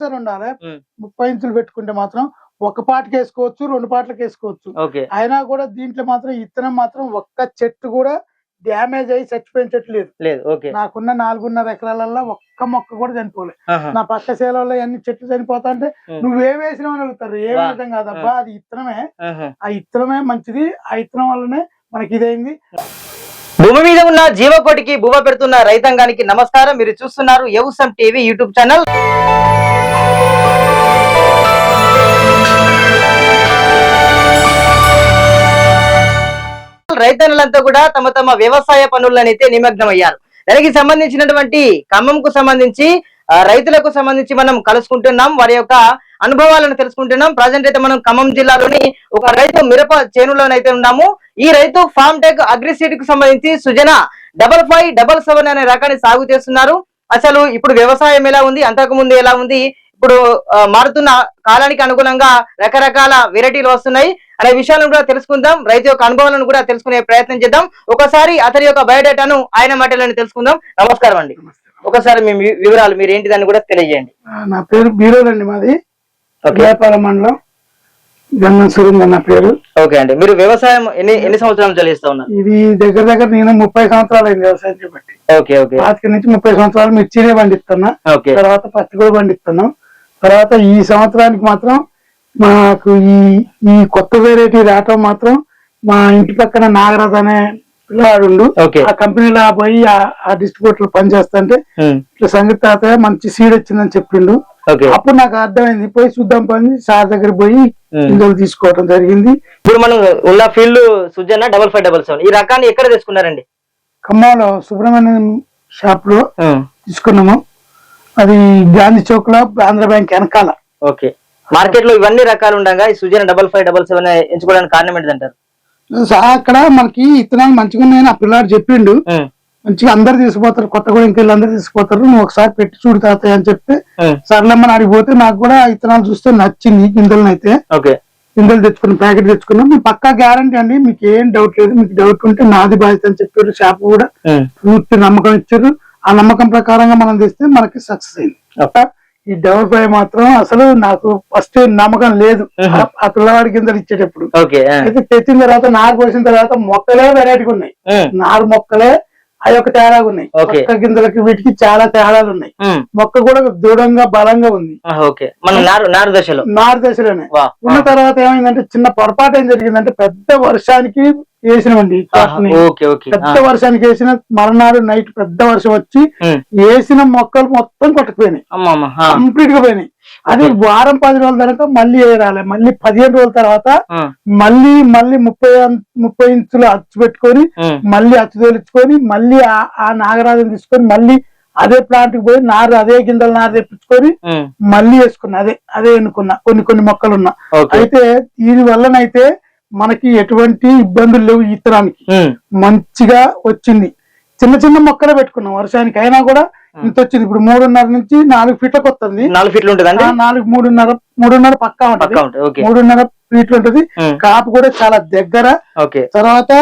Sir ఉండాలి. ముప్పై ఇంచులు పెట్టుకుంటే మాత్రం ఒక పాటకి వేసుకోవచ్చు రెండు పాటలకు వేసుకోవచ్చు. అయినా కూడా దీంట్లో మాత్రం ఇత్తనం మాత్రం ఒక్క చెట్టు కూడా డ్యామేజ్ అయ్యి చచ్చిపోయిన చెట్టు లేదు. లేదు నాకున్న నాలుగున్నర ఎకరాలలో ఒక్క మొక్క కూడా చనిపోలేదు. నా పక్క చేలలో అన్ని చెట్లు చనిపోతా అంటే. నువ్వేం వేసినావు అని అడుగుతారు. ఏం. విధం కాదబ్బా అది ఇత్తనమే. ఆ ఇత్తనమే మంచిది. ఆ ఇత్తనం వల్లనే మనకి ఇదైంది. భూమి మీద ఉన్న జీవకోటికి భూమ పెడుతున్న రైతాంగానికి నమస్కారం. మీరు చూస్తున్నారు యవసం టీవీ యూట్యూబ్ ఛానల్. రైతన్నులంతా కూడా తమ తమ వ్యవసాయ పనులనైతే నిమగ్నమయ్యారు. దానికి సంబంధించినటువంటి ఖమ్మంకు సంబంధించి రైతులకు సంబంధించి మనం కలుసుకుంటున్నాం. వారి యొక్క అనుభవాలను తెలుసుకుంటున్నాం. ప్రజెంట్ అయితే మనం ఖమ్మం జిల్లాలోని ఒక రైతు మిరప చేనులోనైతే ఉన్నాము. ఈ రైతు ఫామ్ టెక్ అగ్రిసీడ్కు సంబంధించి Sujana double five double seven అనే రకాన్ని సాగు చేస్తున్నారు. అసలు ఇప్పుడు వ్యవసాయం ఎలా ఉంది? అంతకు ముందు ఎలా ఉంది? ఇప్పుడు మారుతున్న కాలానికి అనుగుణంగా రకరకాల వెరైటీలు వస్తున్నాయి. అనే విషయాలను కూడా తెలుసుకుందాం. రైతు యొక్క అనుభవాలను కూడా తెలుసుకునే ప్రయత్నం చేద్దాం. ఒకసారి అతని యొక్క బయోడేటాను ఆయన మాటలను తెలుసుకుందాం. నమస్కారం అండి. ఒకసారి మీ వివరాలు మీరు ఏంటి దాన్ని కూడా తెలియజేయండి. నా పేరు బీరోలండి మాది. ఓకే. వ్యాపారం మండలం. గన్నం సురేందర్ నా పేరు. ఓకే అండి. మీరు వ్యవసాయం ఎన్ని ఎన్ని సంవత్సరాలు చదివిస్తా ఉన్నారు? ఇది దగ్గర దగ్గర నేను ముప్పై సంవత్సరాలు అయింది వ్యవసాయం చేపట్టి. Okay okay. పాతిక నుంచి ముప్పై సంవత్సరాలు మిర్చినే పండిస్తున్నా. ఓకే. తర్వాత పత్తి కూడా పండిస్తున్నాం. తర్వాత ఈ సంవత్సరానికి మాత్రం మాకు ఈ ఈ కొత్త వెరైటీ రావటం మాత్రం మా ఇంటి పక్కన నాగరాజ్ అనే పిల్లవాడు ఆ కంపెనీలో పోయి ఆ- డిస్ట్రిబ్యూటర్ పనిచేస్తుంటే ఇట్లా సంగతి తాతయ్య మంచి సీడ్ వచ్చిందని చెప్పిండు. ఓకే. అప్పుడు నాకు అర్థమైంది పోయి చూద్దాం పని. సార్ దగ్గర పోయి. గింజలు తీసుకోవడం జరిగింది. ఇప్పుడు మనం ఉన్న field Sujana double five double seven ఈ రకాన్ని ఎక్కడ తీసుకున్నారండి ఖమ్మంలో సుబ్రహ్మణ్యం షాప్లో తీసుకున్నాము. అది గాంధీ చౌక్లో ఆంధ్ర బ్యాంక్ వెనకాల. ఓకే. మార్కెట్లో ఇవన్నీ రకాలు ఉండగా ఈ Sujana double five double seven ఎంచుకోవడానికి కారణం ఏంటంటారు? అక్కడ మనకి ఇత్తనాలు మంచిగా ఉన్నాయని ఆ పిల్లాడు చెప్పిండు. మంచిగా అందరు తీసుకుపోతారు కొత్తగూడెం ఇంకెళ్ళి అందరు తీసుకుపోతారు నువ్వు ఒకసారి పెట్టి చూడు తాతయ్య అని చెప్తే సర్లేమ్మని అడిగిపోతే నాకు కూడా ఇత్తనాలు చూస్తే నచ్చింది గింజలను అయితే ఓకే. గింజలు తెచ్చుకున్న ప్యాకెట్ తెచ్చుకున్నాం. మీ పక్కా గ్యారంటీ అండి మీకు ఏం డౌట్ లేదు మీకు డౌట్ ఉంటే నాది బాధ్యత అని చెప్పారు షాప్ కూడా. పూర్తి నమ్మకం ఇచ్చారు. ఆ నమ్మకం ప్రకారంగా మనం తెస్తే మనకి సక్సెస్ అయింది. ఈ డబుల్ ఫైవ్ మాత్రం అసలు నాకు ఫస్ట్ నమ్మకం లేదు. ఆ- పిల్లవాడి గింజలు ఇచ్చేటప్పుడు. అయితే తెచ్చిన తర్వాత నారు పోసిన తర్వాత మొక్కలే వెరైటీగా ఉన్నాయి. నారు మొక్కలే అవి ఒక తేడాగా ఉన్నాయి. మొక్క గింజలకి వీటికి చాలా తేడాలు ఉన్నాయి. మొక్క కూడా దృఢంగా బలంగా ఉంది. నారు దశలో. నారు దశలోనే. ఉన్న తర్వాత ఏమైందంటే చిన్న పొరపాటు ఏం జరిగిందంటే పెద్ద వర్షానికి వేసినామండి. Okay okay. ఆ, పెద్ద వర్షానికి వేసిన మరునాడు నైట్ పెద్ద వర్షం వచ్చి వేసిన మొక్కలు మొత్తం కొట్టుకుపోయినాయి. కంప్లీట్గా పోయినాయి. అది వారం పది రోజుల తర్వాత మళ్ళీ వేయాలి మళ్ళీ పదిహేను రోజుల తర్వాత మళ్ళీ మళ్ళీ ముప్పై ముప్పై ఇంచులు అచ్చు పెట్టుకొని మళ్ళీ అచ్చు తోలించుకొని మళ్ళీ ఆ- నాగరాజుని తీసుకొని మళ్ళీ అదే ప్లాంట్కి పోయి నారు అదే గింజల నారు తెప్పించుకొని మళ్ళీ వేసుకున్నా. అదే అదే ఎన్నుకున్నా. కొన్ని కొన్ని మొక్కలు ఉన్నా అయితే దీని వల్లనైతే మనకి ఎటువంటి ఇబ్బందులు లేవు ఉమ్, మంచిగా వచ్చింది. చిన్న చిన్న మొక్కలే పెట్టుకున్నాం. వర్షానికి అయినా కూడా ఇంత వచ్చింది. ఇప్పుడు మూడున్నర నుంచి నాలుగు ఫీట్లకు వస్తుంది. నాలుగు ఫీట్లు ఉంటుందండి? ఆ నాలుగు మూడున్నర మూడున్నర పక్కా ఉంటది. ఉంటుంది. మూడున్నర ఫీట్లు ఉంటది. కాపు కూడా చాలా దగ్గర. తర్వాత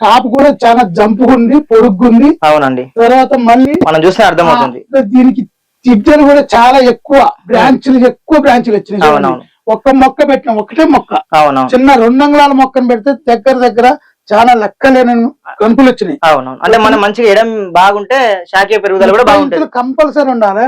కాపు కూడా చాలా జంపుగుంది పొడుగ్గుంది. అవునండి. తర్వాత మళ్ళీ మనం చూస్తే అర్థమవుతుంది. దీనికి చిజ్జలు కూడా చాలా ఎక్కువ. బ్రాంచ్లు ఎక్కువ బ్రాంచ్లు వచ్చినాయి. ఒక్క మొక్క పెట్టినాం ఒకటే మొక్క. అవునవును. చిన్న రెండు అంగుళాల మొక్కను పెడితే దగ్గర దగ్గర చాలా లెక్కలేని గనుపులు వచ్చినాయి. అవునవును. అంటే మనం మంచిగా ఎడం బాగుంటే శాఖీయ పెరుగుదల కూడా బాగుంటది. కంపల్సరీ ఉండాలి.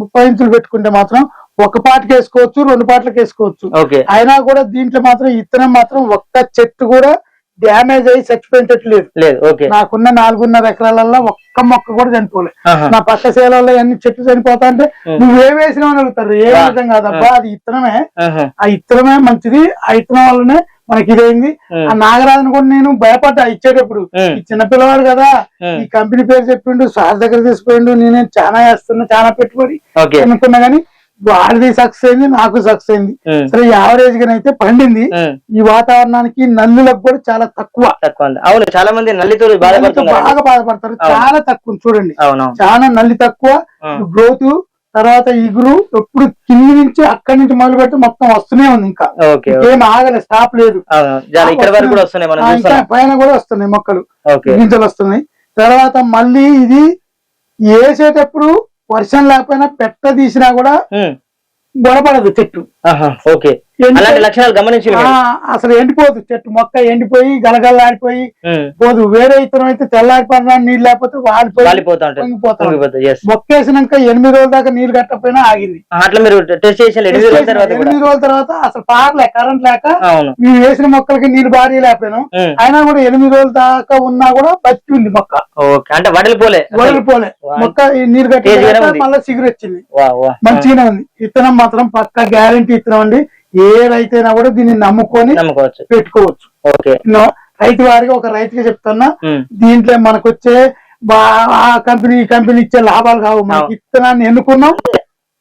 ముప్పై ఇంచులు పెట్టుకుంటే మాత్రం ఒక పాటకి వేసుకోవచ్చు రెండు పాటలకు వేసుకోవచ్చు. అయినా కూడా దీంట్లో మాత్రం ఇత్తనం మాత్రం ఒక్క చెట్టు కూడా డ్యామేజ్ అయ్యి చచ్చిపోయిన చెట్టు లేదు. లేదు ఓకే. నాకున్న నాలుగున్నర ఎకరాలలో ఒక్క మొక్క కూడా చనిపోలేదు నా పక్క చేలలో అన్ని చెట్లు చనిపోతా అంటే. నువ్వేం వేసినావు అని అడుగుతారు. ఏ. విధం కాదబ్బా అది ఇత్తనమే. ఆ ఇత్తనమే మంచిది ఆ ఇత్తనం వల్లనే మనకి ఇదైంది. ఆ నాగరాజుని కూడా నేను భయపడ్డా ఇచ్చేటప్పుడు. ఈ చిన్నపిల్లవాడు కదా ఈ కంపెనీ పేరు చెప్పిండు సార్ దగ్గర తీసిపోయిండు నేనే చాలా వేస్తున్నా చాలా పెట్టుబడి అనుకున్నా గానీ వాడిది సక్సెస్ అయింది నాకు సక్సెస్ అయింది. సరే యావరేజ్గా అయితే పండింది. ఈ వాతావరణానికి నల్లులకు కూడా చాలా తక్కువ. అవును చాలా మంది నల్లితో బాగా బాధపడతారు. చాలా తక్కువ చూడండి. చాలా నల్లి తక్కువ. గ్రోత్ తర్వాత ఇగురు ఎప్పుడు కింది నుంచి అక్కడి నుంచి మొదలు పెట్టి మొత్తం వస్తూనే ఉంది ఇంకా. ఏం ఆగలే స్టాప్ లేదు. పైన కూడా వస్తున్నాయి మొక్కలు. గింజలు వస్తున్నాయి. తర్వాత మళ్ళీ ఇది వేసేటప్పుడు వర్షం లేకపోయినా పెట్ట తీసినా కూడా గొడపడదు చెట్టు. ఓకే. అలాంటి లక్షణాలు గమనించి అసలు ఎండిపోదు. చెట్టు మొక్క ఎండిపోయి గలగల్లాడిపోయి పోదు వేరే ఇతరం అయితే తెల్లారిపోయినా నీళ్ళు లేకపోతే వాడిపోయి. మొక్క వేసినాక ఎనిమిది రోజుల దాకా నీళ్ళు కట్టకపోయినా ఆగింది. అట్లా మీరు టెస్ట్ చేసిన ఎనిమిది రోజుల తర్వాత అసలు పారలే కరెంట్ లేక మేము వేసిన మొక్కలకి నీళ్ళు భారీ లేకపోయినాం. అయినా కూడా ఎనిమిది రోజుల దాకా ఉన్నా కూడా బతికి ఉంది మొక్క. అంటే వడలిపోలే వదిలిపోలే వా- మొక్క నీరు కట్టి. మళ్ళీ చిగురు వచ్చింది. మంచిగానే ఉంది. విత్తనం మాత్రం పక్క గ్యారంటీ విత్తనం అండి ఏ రైతైనా కూడా దీన్ని నమ్ముకొని నమ్ముకోవచ్చు పెట్టుకోవచ్చు రైతు వారిగా ఒక రైతుగా చెప్తున్నా. దీంట్లో మనకు వచ్చే ఆ కంపెనీ ఈ కంపెనీ ఇచ్చే లాభాలు కావు మనకి అవును. విత్తనాన్ని ఎన్నుకున్నాం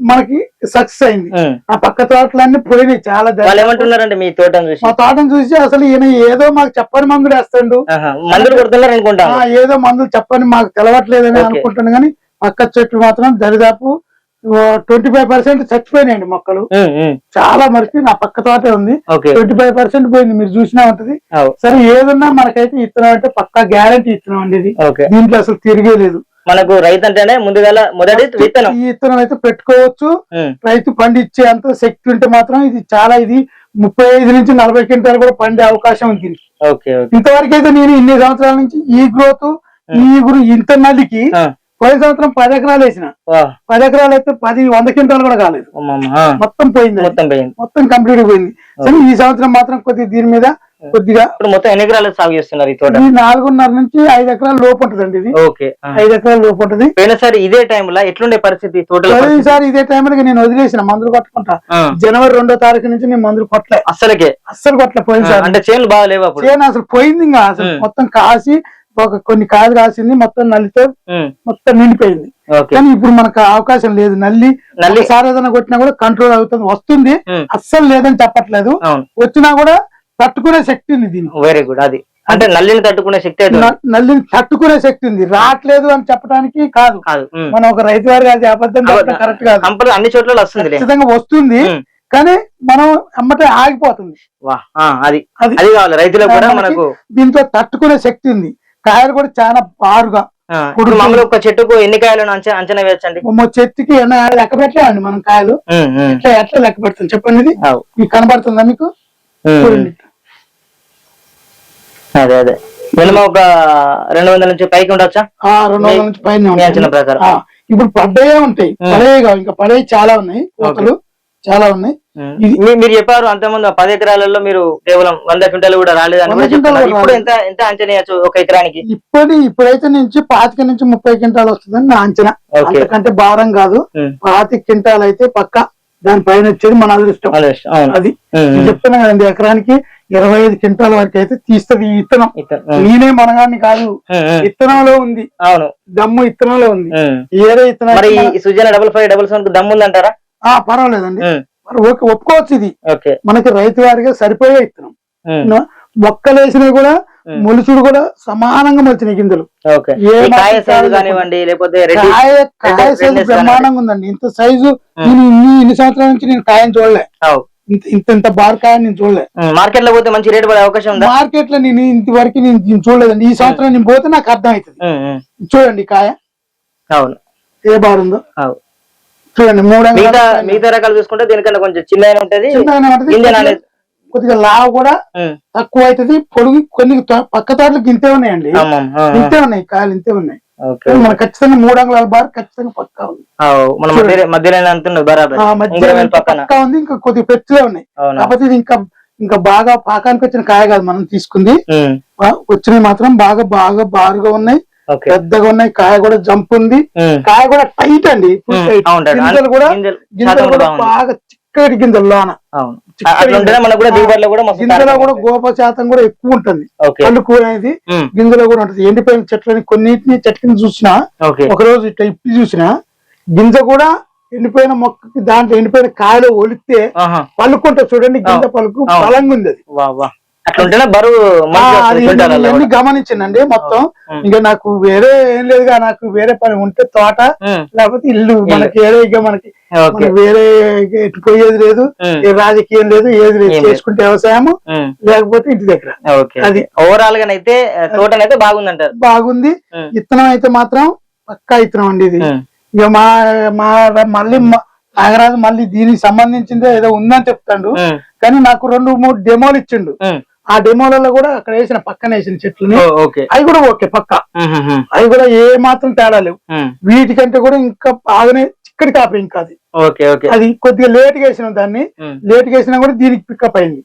మనకి సక్సెస్ అయింది. ఆ పక్క తోటలన్నీ పోయినాయి చాలా. ఏమంటున్నారండి మీ తోటను చూసి మా తోటను చూసి అసలు ఈయన ఏదో మాకు చెప్పని మందులు వేస్తాడు మందులు కొడుతున్నారు అనుకుంటా ఏదో మందులు చెప్పని మాకు తెలవట్లేదని. అనుకుంటున్నాను కానీ పక్క చెట్లు మాత్రం దరిదాపు ట్వంటీ ఫైవ్ పర్సెంట్ చచ్చిపోయినాయండి మొక్కలు. చాలా మరికి నా పక్క తోటే ఉంది. ట్వంటీ ఫైవ్ పర్సెంట్ పోయింది మీరు చూసినా ఉంటది. సరే ఏదున్నా మనకైతే ఇత్తనం అంటే పక్కా గ్యారంటీ ఇత్తనం అండి ఇది దీంట్లో అసలు తిరిగే లేదు. మనకు రైతు అంటేనే ముందుగాల మొదటి విత్తనం. ఈ ఇత్తనం అయితే పెట్టుకోవచ్చు. రైతు పండించే అంత శక్తి ఉంటే మాత్రం ఇది చాలా ఇది ముప్పై ఐదు నుంచి నలభై క్వింటాలు కూడా పండే అవకాశం ఉంది ఇంతవరకు అయితే నేను ఇన్ని సంవత్సరాల నుంచి ఈ గ్రోత్ ఈ గురు ఇంత ఆ, పోయిన సంవత్సరం పది ఎకరాలు వేసిన. పది ఎకరాలు అయితే పది వంద క్వింటాలు కూడా కాలేదు. మొత్తం పోయింది. మొత్తం పోయింది. మొత్తం కంప్లీట్ పోయింది. సరే ఈ సంవత్సరం మాత్రం కొద్దిగా దీని మీద కొద్దిగా మొత్తం ఎన్ని ఎకరాలు సాగు చేస్తున్నారు ఈ తోట? నాలుగున్నర నుంచి ఐదు ఎకరాల లోపు ఉంటదండి ఇది. ఓకే. ఐదు ఎకరాల లోపు ఉంటది. పోయినసారి ఇదే టైంలో ఎట్లుండే పరిస్థితి? ఈసారి ఇదే టైంలో నేను వదిలేసిన మందులు కొట్టుకుంటా. జనవరి రెండో తారీఖు నుంచి నేను మందులు కొట్టలే. అస్సలకే? అస్సలు కొట్టలే పోయినసారి. అంటే చేనులు బాగా లేవు చేను అసలు పోయింది ఇంకా అసలు. మొత్తం కాసి ఒక కొన్ని కాయలు కాసింది మొత్తం నల్లితో మొత్తం నిండిపోయింది. కానీ ఇప్పుడు మనకు అవకాశం లేదు. నల్లి నల్లి. ఒకసారి ఏదైనా కొట్టినా కూడా కంట్రోల్ అవుతుంది. వస్తుంది. అస్సలు లేదని చెప్పట్లేదు. వచ్చినా కూడా తట్టుకునే శక్తి ఉంది దీనికి. వెరీ గుడ్ అది. అంటే నల్లిని తట్టుకునే శక్తి నల్లిని తట్టుకునే శక్తి ఉంది. రావట్లేదు అని చెప్పడానికి కాదు. కాదు. మనం ఒక రైతు వారి అది అబద్ధం కరెక్ట్ కాదు. అన్ని చోట్ల వస్తుంది ఖచ్చితంగా వస్తుంది. కానీ మనం అమ్మటే ఆగిపోతుంది. అది. అది. కావాలి. రైతులకు కూడా మనకు దీంతో తట్టుకునే శక్తి ఉంది. కాయలు కూడా చాలా ఇప్పుడు మామూలు ఒక చెట్టుకు ఎన్ని కాయలు అంచనా వేయచ్చండి? చెట్టుకి లెక్క పెట్టలేమండి మనం కాయలు. ఎట్లా ఎట్లా లెక్క పెడతాం చెప్పండి ఇది. మీకు కనబడుతుందా మీకు? అదే అదే. మినిమం ఒక రెండు వందల నుంచి పైకి ఉండొచ్చా? ఆ రెండు వందల నుంచి పైన ప్రకారం. ఇప్పుడు పడ్డాయే ఉంటాయి. పడేవి కావు ఇంకా పడేవి చాలా ఉన్నాయి. కోతలు చాలా ఉన్నాయి. మీరు చెప్పారు అంతకుముందు పది ఎకరాలలో మీరు కేవలం వంద క్వింటాలు కూడా రాలేదు ఇప్పుడు. ఎంత ఎంత అంచనా ఒక ఎకరానికి? ఇప్పటి ఇప్పుడైతే నుంచి పాతిక నుంచి ముప్పై క్వింటాలు వస్తుందని నా అంచనా. అంతకంటే భారం కాదు. పాతిక క్వింటాలు అయితే పక్క దాని పైన వచ్చేది మన అదృష్టం. అదే. చెప్తున్నా కదండి ఎకరానికి ఇరవై ఐదు క్వింటాల వరకు అయితే తీస్తుంది ఈ ఇత్తనం. నేనే మనగాన్ని కాదు. ఇత్తనంలో ఉంది. అవును. దమ్ము ఇత్తనంలో ఉంది. ఏరే ఇత్తనం మరి అయితే ఈ Sujana double five double seven దమ్ము ఉందంటారా ఆ పర్వాలేదండి. ఓకే ఒప్పుకోవచ్చు ఇది. ఓకే. మనకి రైతు వారిగా సరిపోయే ఇత్తనం. ఉమ్, నా- మొక్కలు వేసినవి కూడా. మొలుచుడు కూడా సమానంగా మొలిచినాయి గింజలు. కాయ సైజు బ్రహ్మాండంగా ఉందండి. ఇంత సైజు నేను ఇన్ని ఇన్ని సంవత్సరాల నుంచి నేను కాయని చూడలే. ఇంత ఇంత ఇంత బార్ కాయ నేను చూడలే. మార్కెట్లో పోతే మంచి రేట్ పడే అవకాశం ఉందా? మార్కెట్లో నేను ఇంతవరకు నేను దీన్ని చూడలేదండి. ఈ సంవత్సరం నేను పోతే నాకు అర్థం అవుతుంది. చూడండి కాయ. అవును. ఏ బార్ ఉందో. అవును చూడండి మూడు మిగతా మిగతా రకాలు చూసుకుంటే దీనికన్నా కొంచెం చిన్నగానే ఉంటది. గింజ కొద్దిగా- లావు కూడా తక్కువ అవుతుంది. పొడుగు కొన్ని పక్క తోటలకు ఇంతే ఉన్నాయండి. ఇంతే ఉన్నాయి కాయలు ఇంతే ఉన్నాయి. మనకు ఖచ్చితంగా మూడు అంగుళాల బార్ ఖచ్చితంగా పక్కా ఉంది. మన మధ్యలో పక్కా ఉంది ఇంకా కొద్దిగా పెచ్చులే ఉన్నాయి. కాకపోతే ఇది ఇంకా ఇంకా బాగా పాకానికి వచ్చిన కాయ కాదు మనం తీసుకుంది. వచ్చినవి మాత్రం బాగా బాగా బారుగా ఉన్నాయి. పెద్దగా ఉన్నాయి కాయ కూడా జంప్ ఉంది. కాయ కూడా టైట్ అండి. గింజలు కూడా గింజలు కూడా. బాగా చిక్కటి గింజలు లోన. గింజలు. కూడా. గోప శాతం కూడా ఎక్కువ ఉంటుంది. ఓకే. పళ్ళు కూర అనేది గింజలో కూడా ఉంటుంది. ఎండిపోయిన చెట్లని కొన్నిటిని చెట్టుని చూసినా ఒక రోజు ఇట్లా ఇప్పి చూసినా గింజ కూడా ఎండిపోయిన మొక్కకి దాంట్లో ఎండిపోయిన కాయలు ఒలిస్తే. పలుకుంటే చూడండి గింజ పలుకు. బలంగా ఉంది అది. వా వా అట్లా ఉంటేనే బరువు ఆ, మంచిగా అది వస్తుంది నేను క్వింటాలలో ఇవన్నీ కూడా. గమనించానండి మొత్తం. ఇంకా నాకు వేరే ఏం లేదుగా నాకు వేరే పని ఉంటే తోట లేకపోతే ఇల్లు. మనకి ఏదో ఇక మనకి వేరే పోయేది లేదు రాజకీయం లేదు ఏది లేదు. చేసుకుంటే వ్యవసాయం లేకపోతే ఇంటి దగ్గర. అది. ఓవరాల్గా అయితే తోటనైతే బాగుందంటారు. బాగుంది. ఉమ్, విత్తనం అయితే మాత్రం పక్కా విత్తనం అండి ఇది. ఇక మా మా మళ్ళీ నాగరాజు మళ్ళీ దీనికి సంబంధించిందే ఏదో ఉందని చెప్తాడు. కానీ నాకు రెండు మూడు డెమోలు ఇచ్చిండు. ఆ డెమోలలో కూడా అక్కడ వేసిన పక్కన వేసిన ఓకే. అవి కూడా ఓకే పక్క. అవి కూడా ఏ మాత్రం తేడా లేవు. వీటికంటే కూడా ఇంకా బాగానే చిక్కడి కాపీ ఇంకా అది. అది కొద్దిగా లేట్గా వేసిన దాన్ని లేట్గా వేసినా కూడా దీనికి పికప్ అయింది.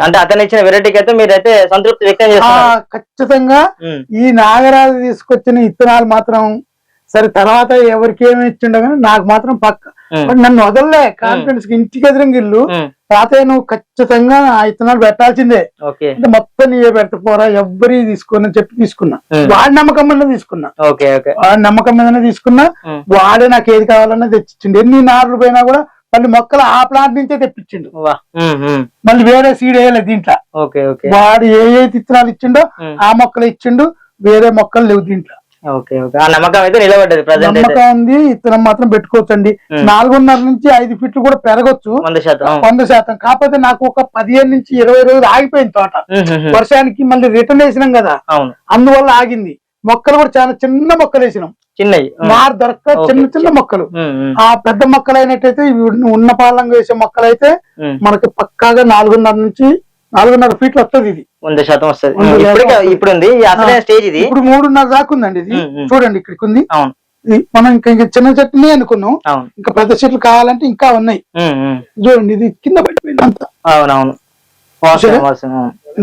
అంటే అతను ఇచ్చిన వెరైటీకి అయితే మీరైతే సంతృప్తి వ్యక్తం ఆ చేస్తున్నారు. ఖచ్చితంగా ఈ నాగరాజు తీసుకొచ్చిన ఇత్తనాలు మాత్రం సరే తర్వాత ఎవరికి ఏమి ఇచ్చిండో కానీ నాకు మాత్రం పక్క. నన్ను వదలలే. కాన్ఫిడెన్స్కి ఇంటికి ఎదురంగా ఇల్లు. ఉమ్, తాతయ్య నువ్వు ఖచ్చితంగా ఆ ఇత్తనాలు పెట్టాల్సిందే. అంటే మొత్తం నీవే పెడతా పోరా ఎవ్వరి తీసుకుని చెప్పి తీసుకున్నా. వాడి నమ్మకం మీద తీసుకున్నా. Okay okay. వాడి నమ్మకం మీదనే తీసుకున్నా. వాడే నాకు ఏది కావాలన్నా తెచ్చిచ్చిండు. ఎన్ని నార్లు పోయినా కూడా మళ్ళీ మొక్కలు ఆ ప్లాంట్ నుంచే తెప్పించిండు. మళ్ళీ వేరే సీడ్ వేయలేదు దీంట్లో. వాడు ఏ ఏ విత్తనాలు ఇచ్చిండో ఆ మొక్కలు ఇచ్చిండు. వేరే మొక్కలు లేవు దీంట్లో. Okay okay. ఆ నమ్మకం అయితే నిలబడ్డది ప్రజెంట్ అయితే. నమ్మకం ఉంది ఇత్తనం మాత్రం పెట్టుకోవచ్చండి. నాలుగున్నర నుంచి ఐదు ఫీట్లు కూడా పెరగొచ్చు. వంద శాతం ఉమ్, వంద శాతం. కాకపోతే నాకు ఒక పదిహేను నుంచి ఇరవై రోజులు ఆగిపోయింది తోట. వర్షానికి మళ్ళీ రిటర్న్ వేసినాం కదా. అవును. అందువల్ల ఆగింది. మొక్కలు కూడా చాలా చిన్న మొక్కలు వేసినాం. చిన్నవి దొరక్క ఓకే. చిన్న చిన్న మొక్కలు. ఆ పెద్ద మొక్కలు అయినట్టయితే ఉన్న- పాలంగా వేసే మొక్కలు అయితే. మనకి పక్కాగా నాలుగున్నర నుంచి నాలుగున్నర ఫీట్లు వస్తుంది ఇది. వంద శాతం వస్తుంది. ఇప్పుడు ఉంది స్టేజ్ ఇది. ఇప్పుడు మూడున్నర దాకా ఉందండి ఇది. చూడండి ఇక్కడికి ఉంది అవును మనం ఇంకా ఇంకా చిన్న చెట్టుని అనుకున్నాం. ఇంకా పెద్ద చెట్లు కావాలంటే ఇంకా ఉన్నాయి. చూడండి ఇది కింద పడిపోయింది అంతా. అవునవును.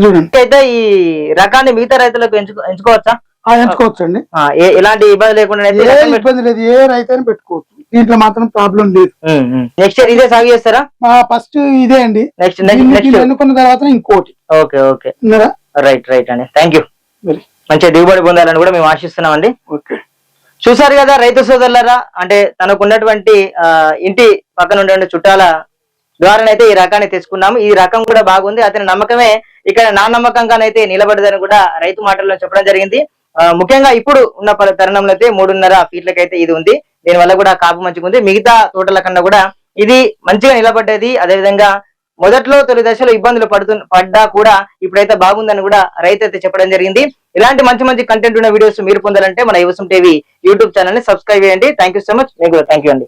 చూడండి. అయితే ఈ రకాన్ని మిగతా రైతులకు ఎంచుకో ఎంచుకోవచ్చా? ఎంచుకోవచ్చు అండి ఎలాంటి ఇబ్బంది లేకుండా ఇబ్బంది లేదు. ఏ రైతైనా పెట్టుకోవచ్చు. దీంట్లో మాత్రం ప్రాబ్లం లేదు. నెక్స్ట్ ఇయర్ ఇదే సాగు చేస్తారా? ఫస్ట్ ఇదే అండి. నెక్స్ట్ నెక్స్ట్ ఎన్నుకున్న తర్వాత ఇంకోటి. Okay okay? రైట్ రైట్ అండి థ్యాంక్ యూ మంచి దిగుబడి పొందాలని కూడా మేము ఆశిస్తున్నాం అండి ఓకే చూసారు కదా రైతు సోదరులరా? అంటే తనకు ఉన్నటువంటి ఇంటి పక్కన ఉండే చుట్టాల ద్వారానైతే ఈ రకాన్ని తెచ్చుకున్నాము. ఈ రకం కూడా బాగుంది. అతని నమ్మకమే ఇక్కడ నా నమ్మకంగానైతే నిలబడదని కూడా రైతు మాటల్లో చెప్పడం జరిగింది. ముఖ్యంగా ఇప్పుడు ఉన్న పలు తరుణంలో అయితే మూడున్నర ఫీట్లకైతే ఇది ఉంది. దీని వల్ల కూడా కాపు మంచిగా ఉంది. మిగతా తోటల కన్నా కూడా ఇది మంచిగా నిలబడ్డది. అదేవిధంగా మొదట్లో తొలి దశలో ఇబ్బందులు పడుతు పడ్డా కూడా ఇప్పుడైతే బాగుందని కూడా రైతు అయితే చెప్పడం జరిగింది. ఇలాంటి మంచి మంచి కంటెంట్ ఉన్న వీడియోస్ మీరు పొందాలంటే మన యువసం టీవీ యూట్యూబ్ ఛానల్ని సబ్స్క్రైబ్ చేయండి. థ్యాంక్ యూ సో మచ్ మీకు థ్యాంక్ యూ అండి.